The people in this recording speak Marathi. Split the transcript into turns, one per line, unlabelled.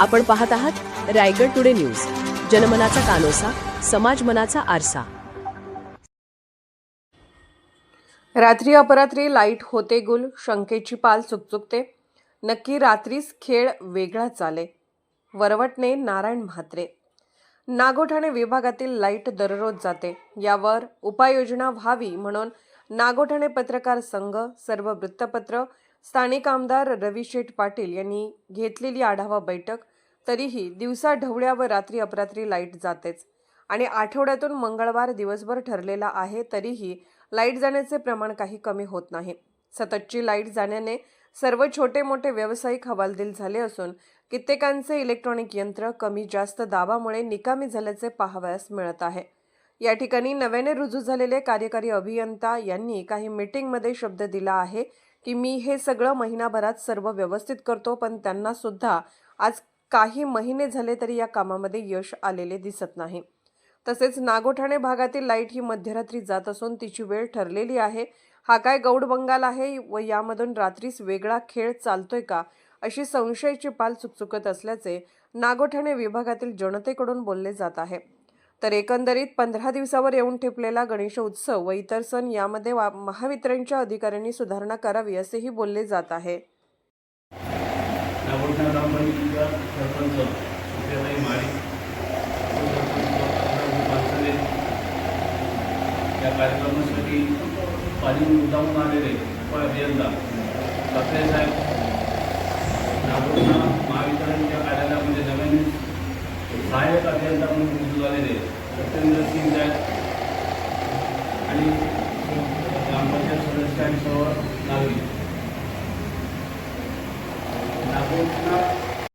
आपण पाहत आहात रायगड टुडे न्यूज. जनमनाचा कानोसा समाज मनाचा आरसा.
रात्री अपरात्री लाइट होते गुल शंकेची पाल चुकचुकते. नक्की रात्रीच खेळ वेगळा चाले. वरवटणे नारायण म्हात्रे. नागोठाणे विभागातील लाइट दररोज जाते. यावर उपाययोजना व्हावी म्हणून नागोठाणे पत्रकार संघ सर्व वृत्तपत्र स्थानिक आमदार रविशेठ पाटील यांनी घेतलेली आढावा बैठक तरीही दिवसा ढवळ्या व रात्री अपरात्री लाइट जातेच. आणि आठवड्यातून मंगळवार दिवसभर ठरलेला आहे तरीही लाइट जाण्याचे प्रमाण काही कमी होत नाही. सततची लाइट जाण्याने सर्व छोटे मोठे व्यावसायिक हवालदिल झाले असून कित्येकांचे इलेक्ट्रॉनिक यंत्र कमी जास्त दाबामुळे निकामी झाल्याचे पाहावयास मिळत आहे. या ठिकाणी नव्याने रुजू झालेले कार्यकारी अभियंता यांनी काही मीटिंगमध्ये शब्द दिला आहे. की मी हे सगळं महिनाभरात सर्व व्यवस्थित करतो पण त्यांना सुद्धा आज काही महिने झाले तरी या कामामध्ये यश आलेले दिसत नाही. तसेच नागोठाणे भागातील लाइट ही मध्यरात्री जात असून तिची वेळ ठरलेली आहे. हा काय गौड बंगाल आहे व यामधून रात्रीच वेगळा खेळ चालतोय का अशी संशयाची पाल चुकचुकत असल्याचे नागोठाणे विभागातील जनतेकडून बोलले जात आहे. तर एकंदरीत पंधरा दिवसावर येऊन ठेपलेला गणेश उत्सव व इतर सण यामध्ये वा- महावितरणच्या अधिकाऱ्यांनी सुधारणा करावी असेही बोलले जात आहे.
या कार्यक्रमासाठी पाणी मुद्दामून आलेले अभियंता ठाकरे साहेब महावितरणच्या कार्यालयामध्ये नव्याने सहाय्यक अभियंता म्हणून रुजू झालेले सत्येंद्र सिंग आहेत आणि ग्रामपंचायत सदस्य आणि सर्व नागरिक.